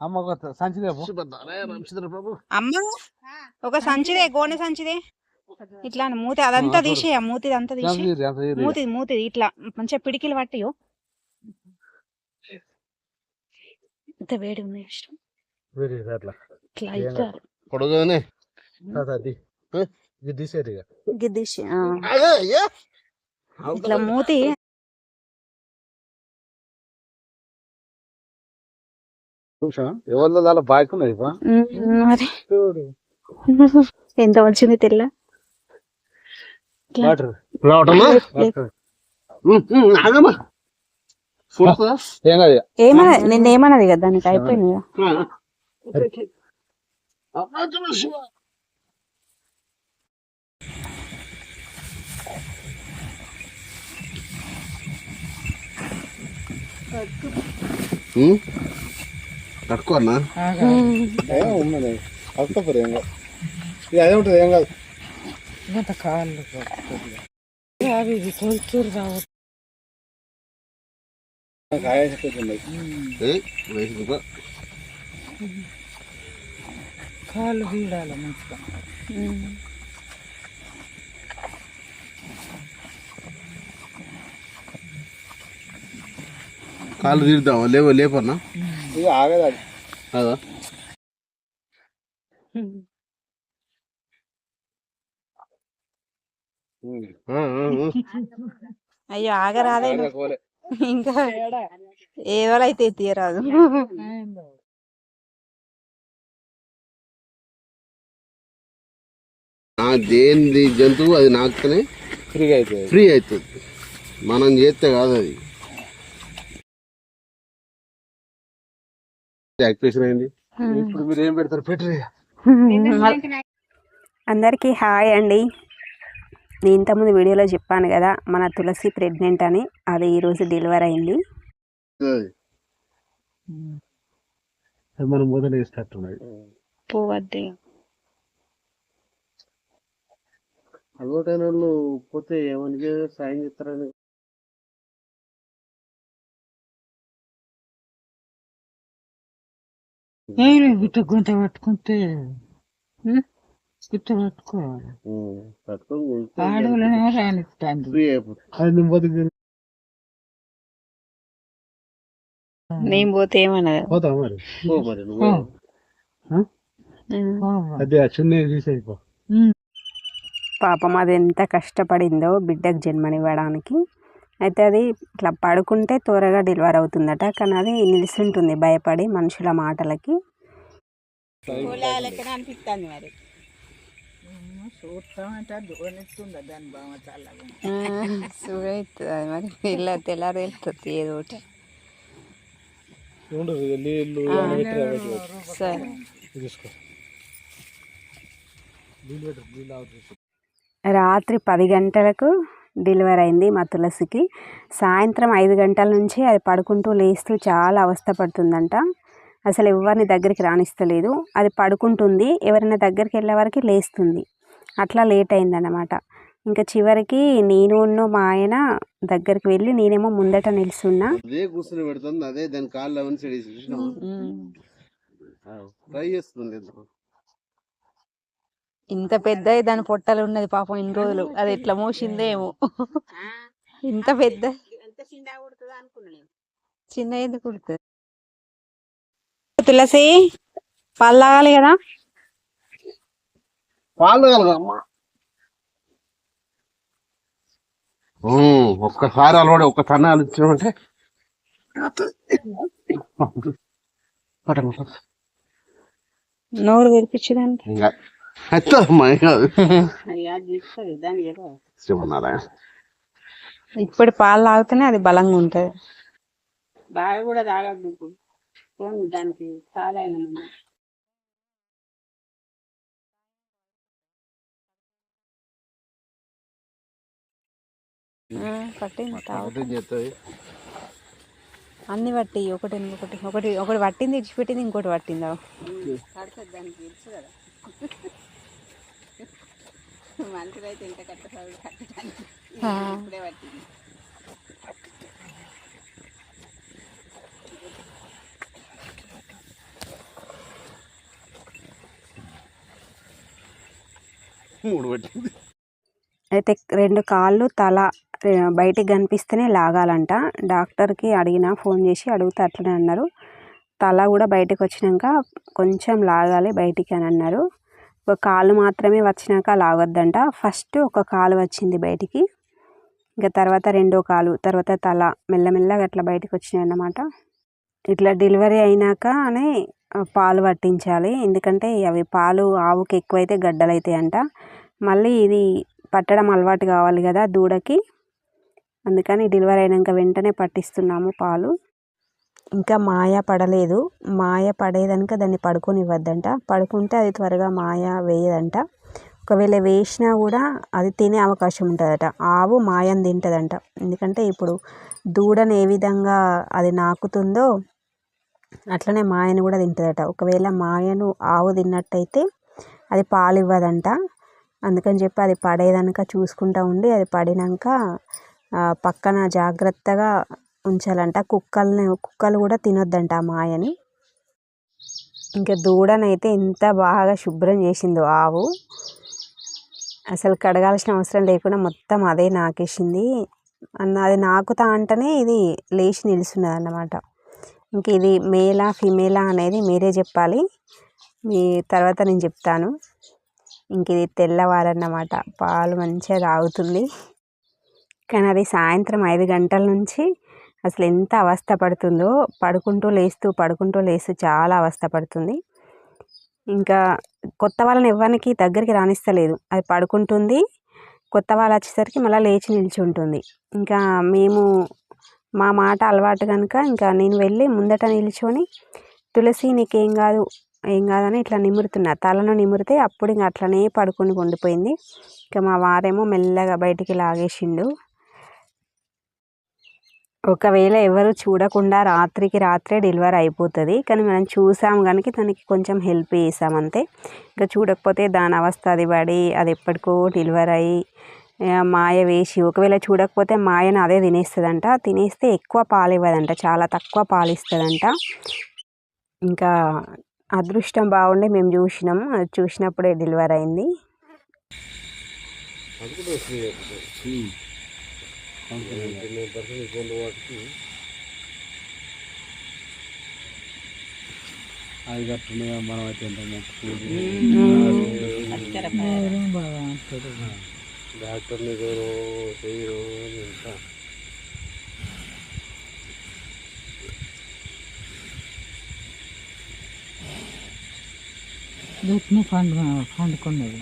అమ్మ ఒక సంచి అమ్మ ఒక సంచిదే గోనె సంచిదే. ఇట్లా మూతి అదంతా ఆ, చూడు. తీసేయ. మూతి అంతా తీసి మూతి మూతి ఇట్లా. మంచిగా పిడికిలు పట్టియో. ఇంత వేడి ఉంది ఇష్టం. పొడుగునే. గిద్దిసి ఇట్లా మూతి ఎవరిలో దాని బాయ్క్ ఉన్నది బా ఉమ్, మరి ఎంత వచ్చింది తెల్ల. ఏమన్నా నిన్న ఏమన్నది కదా దానికి అయిపోయింది కదా. తక్కువ ఉన్నది అల్పపరి ఏం కాదు ఇది అదే ఉంటుంది ఏం కాదు. ఇంత కాళ్ళు అవి ఇది కాయ. కాళ్ళు వీడాలి మంచిగా. కాళ్ళు తీరుద్దామా లేవో లేపన్నా? ఇది ఆగదు అది. అయ్యో ఆగరాదే. ఇంకా ఏవలైతే తీయరాదు. ఆ దేనిది జంతువు? అది నాకుతనే? ఫ్రీగా అవుతుంది ఫ్రీ అవుతుంది మనం చేస్తే కాదు అది. యాక్టివేషన్ అయింది. ఇప్పుడు మీరు ఏం పెడతారు? పెట్టరు. అందరికీ హాయ్ అండి. నేను ఇంతకుముందు వీడియోలో చెప్పాను కదా మన తులసి ప్రెగ్నెంట్ అని అది ఈరోజు డెలివరీ అయింది. అది మనం మొదలు వేసేటట్టున్నది పోవద్దు. అలవాటైన వాళ్ళు పోతే ఏమని సాయం చేస్తారని గిట్ట గుంత పట్టుకుంటే గుట్ట పట్టుకోవాలి నేను పోతే ఏమన్నది పోతావు మరి పో మరి నువ్వు అదే పాపం అది ఎంత కష్టపడిందో బిడ్డకు జన్మనివ్వడానికి అయితే అది ఇట్లా పడుకుంటే త్వరగా డెలివరీ అవుతుందట. కానీ అది నిలుస్తుంటుంది భయపడి మనుషుల మాటలకి. అనిపిస్తుంది మరి. తెల్లారి వెళ్తుంది ఏదో ఒకటి. రాత్రి పది గంటలకు డెలివరీ అయింది మా తులసికి. సాయంత్రం ఐదు గంటల నుంచి అది పడుకుంటూ లేస్తూ చాలా అవస్థపడుతుందంట అసలు ఎవరిని దగ్గరికి రానిస్తలేదు. అది పడుకుంటుంది ఎవరైనా దగ్గరికి వెళ్ళే వరకు లేస్తుంది. అట్లా లేట్ అయిందన్నమాట. ఇంకా చివరికి నేను ఉన్న మా ఆయన దగ్గరికి వెళ్ళి నేనేమో ముందట నిల్చున్నా. అదే కూర్చొని పెడుతుంది అదే దాని కాళ్ళు అవన్నీ? ట్రై చేస్తుంది ఇంత పెద్ద దాని పొట్టలు ఉన్నది పాపం ఇన్ని రోజులు. అది ఎట్లా మోసిందేమో ఇంత పెద్ద చిన్న ఎందుకు కుడుతుంది? తులసి పాలు తాగాలి కదా? పాలు ఒక్కసారి అలవాడి ఒక్క ఇచ్చినామంటే. పట్టండి. నోరు తెరిపించడానికి ఇంకా అత్తమ్మా కాదు శ్రీమన్నారాయణ ఇప్పుడు పాలు తాగితేనే అది బలంగా ఉంటది బాగా కూడా తాగద్దు దానికి చాలా పట్టింది అన్ని పట్టి ఒకటి ఇంకొకటి ఒకటి ఒకటి పట్టింది ఇడిచిపెట్టింది ఇంకోటి పట్టిందా? పట్టింది. అయితే రెండు కాళ్ళు తల బయటికి కనిపిస్తేనే లాగాలంట. డాక్టర్కి అడిగిన ఫోన్ చేసి అడిగితే అట్లనే అన్నారు. తల కూడా బయటకు వచ్చినాక కొంచెం లాగాలి బయటికి అని అన్నారు. ఒక కాలు మాత్రమే వచ్చినాక లాగొద్దంట. ఫస్ట్ ఒక కాలు వచ్చింది బయటికి. ఇంకా తర్వాత రెండో కాలు తర్వాత తల మెల్లమెల్లగా అట్లా బయటకు వచ్చినాయి అన్నమాట. ఇట్లా డెలివరీ అయినాకనే పాలు పట్టించాలి. ఎందుకంటే అవి పాలు ఆవుకి ఎక్కువైతే గడ్డలు అవుతాయంట అంట మళ్ళీ ఇది పట్టడం అలవాటు కావాలి కదా దూడకి. అందుకని డెలివరీ అయినాక వెంటనే పట్టిస్తున్నాము పాలు. ఇంకా మాయ పడలేదు. మాయ పడేదనుక దాన్ని పడుకోనివ్వద్దంట. పడుకుంటే అది త్వరగా మాయ వేయదంట. ఒకవేళ వేసినా కూడా అది తినే అవకాశం ఉంటుందట. ఆవు మాయని తింటుందంట. ఎందుకంటే ఇప్పుడు దూడని ఏ విధంగా అది నాకుతుందో అట్లనే మాయను కూడా తింటుందట. ఒకవేళ మాయను ఆవు తిన్నట్టయితే అది పాలు ఇవ్వదంట అందుకని చెప్పి అది పడేదనక చూసుకుంటూ ఉండి అది పడినాక పక్కన జాగ్రత్తగా ఉంచాలంట. కుక్కల్ని కుక్కలు కూడా తినొద్దంట ఆ మాయని. ఇంకా దూడనైతే ఎంత బాగా శుభ్రం చేసిందో ఆవు. అసలు కడగాల్సిన అవసరం లేకుండా మొత్తం అదే నాకేసింది. అన్న అది నాకుతా అంటేనే ఇది లేచి నిలుస్తున్నది అన్నమాట ఇంక ఇది మేలా ఫిమేలా అనేది మీరే చెప్పాలి. మీ తర్వాత నేను చెప్తాను. ఇంక ఇది తెల్లవారన్నమాట. పాలు మంచిగా తాగుతుంది. కానీ అది సాయంత్రం ఐదు గంటల నుంచి అసలు ఎంత అవస్థ పడుతుందో పడుకుంటూ లేస్తూ పడుకుంటూ లేస్తూ చాలా అవస్థ పడుతుంది. ఇంకా కొత్త వాళ్ళని ఎవరికి దగ్గరికి రానిస్తలేదు. అది పడుకుంటుంది కొత్త వాళ్ళు వచ్చేసరికి మళ్ళీ లేచి నిల్చుంటుంది. ఇంకా మేము మా మాట అలవాటు కనుక ఇంకా నేను వెళ్ళి ముందట నిల్చొని తులసి నీకేం కాదు ఏం కాదని ఇట్లా నిమురుతున్నా. తలను నిమురితే అప్పుడు ఇంకా అట్లనే పడుకుని ఉండిపోయింది. ఇంకా మా వారేమో మెల్లగా బయటికి లాగేసిండు. ఒకవేళ ఎవరు చూడకుండా రాత్రికి రాత్రే డెలివరీ అయిపోతుంది. కానీ మనం చూసాం కనుక దానికి కొంచెం హెల్ప్ చేసాం అంతే. ఇంకా చూడకపోతే దాని అవస్థ అది పడి అది ఎప్పటికో డెలివరీ అయ్యి మాయ వేసి ఒకవేళ చూడకపోతే మాయను అదే తినేస్తుందంట. తినేస్తే ఎక్కువ పాలు ఇవ్వదంట చాలా తక్కువ పాలు ఇస్తుందంట. ఇంకా అదృష్టం బాగుండి మేము చూసినాం అది చూసినప్పుడే డెలివరీ అయింది. అది కట్టున్నాయా మనం అయితే ఎంత డాక్టర్ని ఎవరో చేయరు ఎంత వీటిని పండు పండుకున్నది